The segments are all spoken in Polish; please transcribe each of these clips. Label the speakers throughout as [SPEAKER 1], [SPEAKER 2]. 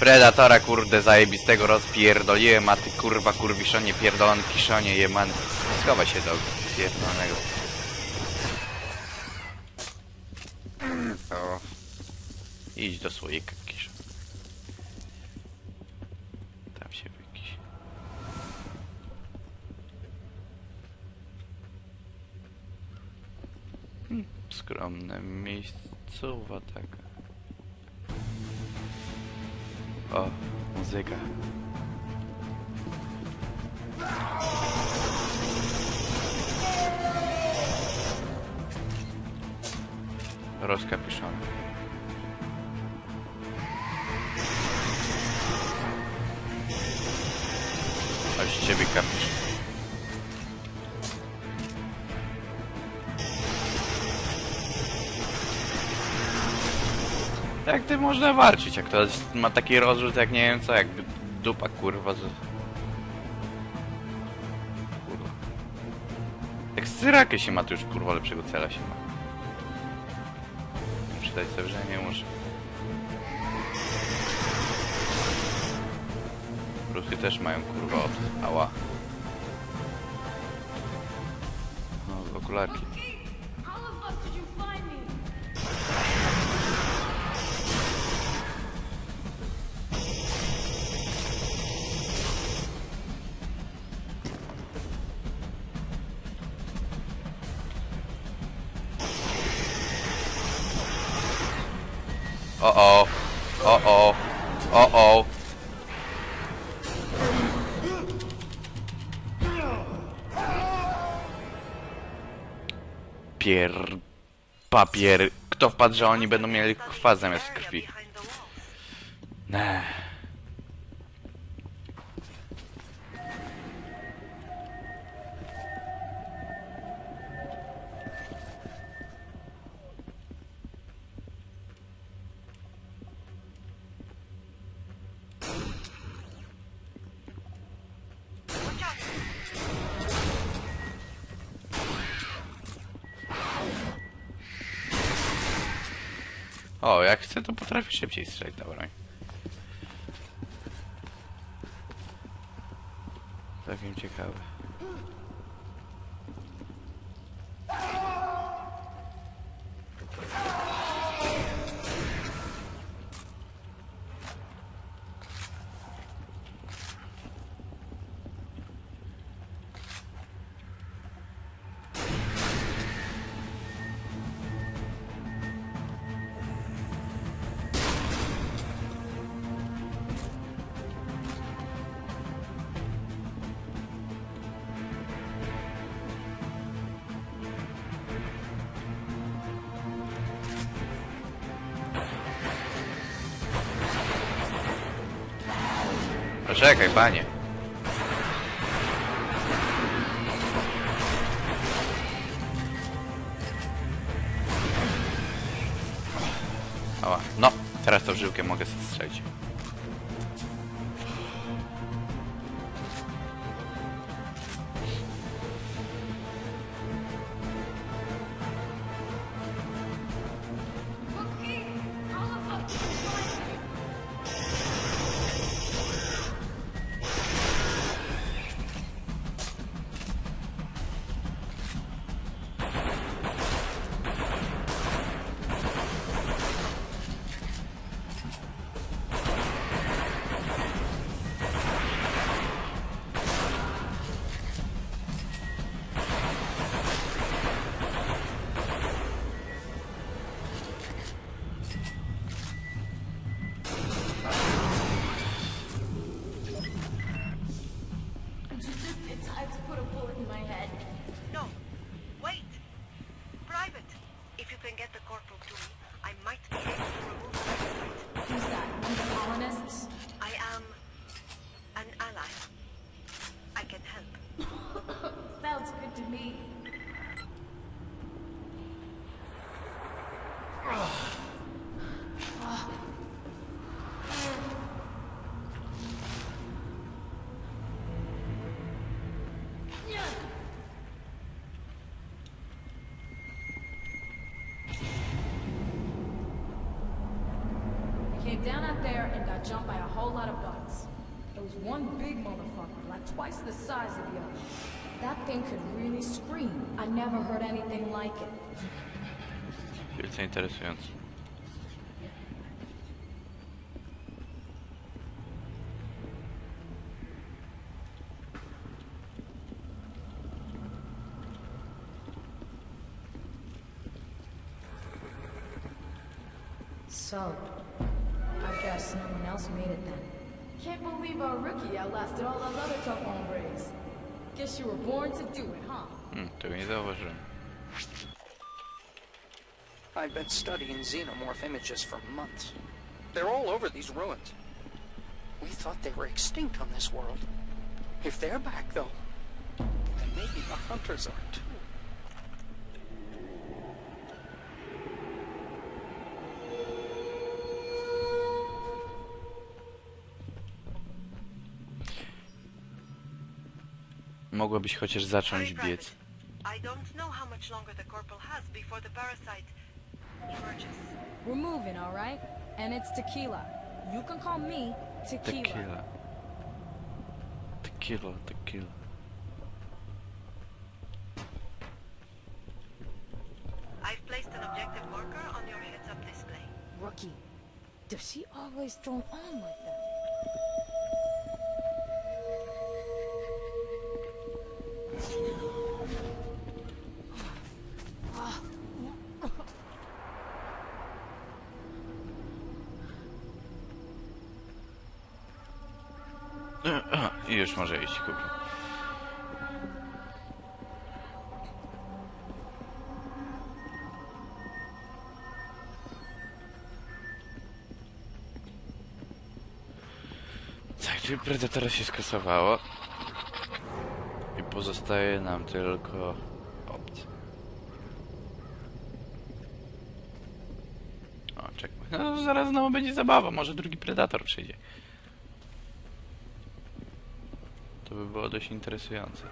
[SPEAKER 1] Predatora kurde zajebistego rozpierdoliłem, a ty kurwa kurwiszonie pierdolony kiszonie jemany. Schowaj się do pierdolonego. O. Idź do słoika kiszon. Tam się wykiś. Hmm, Skromne miejscowa taka. O, muzyka. Rozkapiszony. Aż ciebie kapisz. Ty można walczyć, jak to ma taki rozrzut jak nie wiem co, jak dupa kurwa. Z... Kurwa. Jak syrakę się ma, to już kurwa lepszego cela się ma. Przydać sobie, że nie muszę. Ruchy też mają kurwa od ała. No, okularki. O-o. O-o. O-o. Pier... Papier. Kto wpadł, że oni będą mieli kwas zamiast krwi? Ne. O, jak chcę, to potrafię szybciej strzelić na broń. Całkiem ciekawe. Poczekaj, panie. Ała. No, teraz to żyłkę mogę strzelić.
[SPEAKER 2] Stayed down out there and got jumped by a whole lot of bugs. There was one big motherfucker, like twice the size of the other. That thing could really scream. I never heard anything like it.
[SPEAKER 1] Wielce interesujące.
[SPEAKER 2] So, I guess no one else made it then. Can't believe our rookie outlasted all those other tough hombres. Guess you were born to do it, huh?
[SPEAKER 1] Hmm, tego nie zauważyłem.
[SPEAKER 3] I've been studying xenomorph images for months. They're all over these ruins. We thought they were extinct on this world. If they're back, though, then maybe the hunters are
[SPEAKER 1] Mogłabyś chociaż zacząć biec.
[SPEAKER 4] I don't know how much longer the corporal has before the parasite emerges.
[SPEAKER 2] We're moving, all right? And it's tequila. You can call me tequila.
[SPEAKER 1] Tequila. Tequila, tequila.
[SPEAKER 4] I've placed an objective marker on your heads-up display.
[SPEAKER 2] Rookie, does she always thrown on like that?
[SPEAKER 1] I już może iść, kupię. Tak, czyli Predatora się skasowało. I pozostaje nam tylko opcja. Czekaj. No, zaraz znowu będzie zabawa. Może drugi Predator przyjdzie. To by było dość interesujące.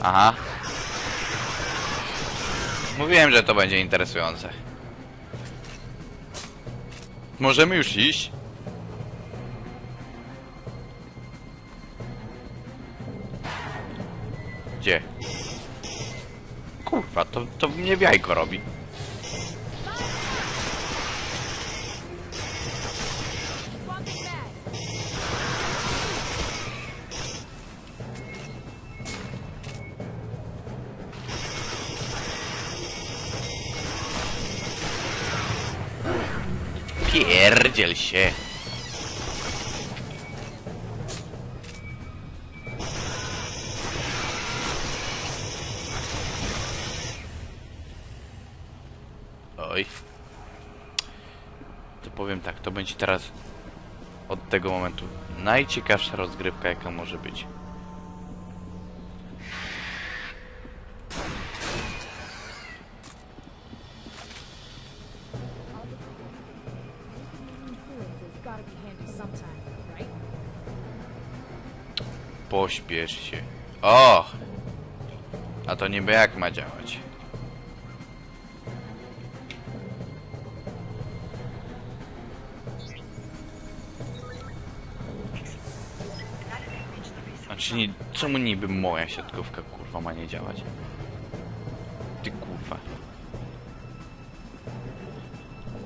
[SPEAKER 1] Aha. Mówiłem, że to będzie interesujące. Możemy już iść? Gdzie? Kurwa, to, to mnie w jajko robi. Pierdziel się. Oj. To powiem tak, to będzie teraz od tego momentu najciekawsza rozgrywka jaka może być. Pośpiesz się. O! A to niby jak ma działać? Znaczy nie, czemu niby moja siatkówka kurwa ma nie działać? Ty kurwa.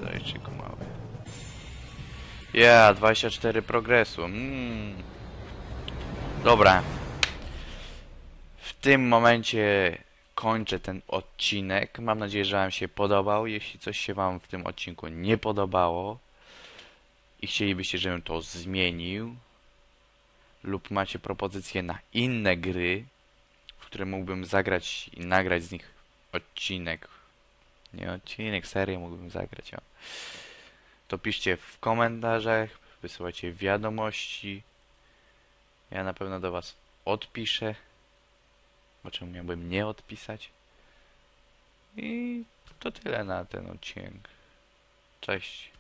[SPEAKER 1] Zajczyku mały. Ja, 24 progresu. Mm. Dobra. W tym momencie kończę ten odcinek. Mam nadzieję, że Wam się podobał. Jeśli coś się Wam w tym odcinku nie podobało i chcielibyście, żebym to zmienił, lub macie propozycje na inne gry, w które mógłbym zagrać i nagrać z nich odcinek, nie odcinek, serię mógłbym zagrać, o. to piszcie w komentarzach, wysyłajcie wiadomości. Ja na pewno do Was odpiszę. Bo czemu miałbym nie odpisać? I to tyle na ten odcinek. Cześć.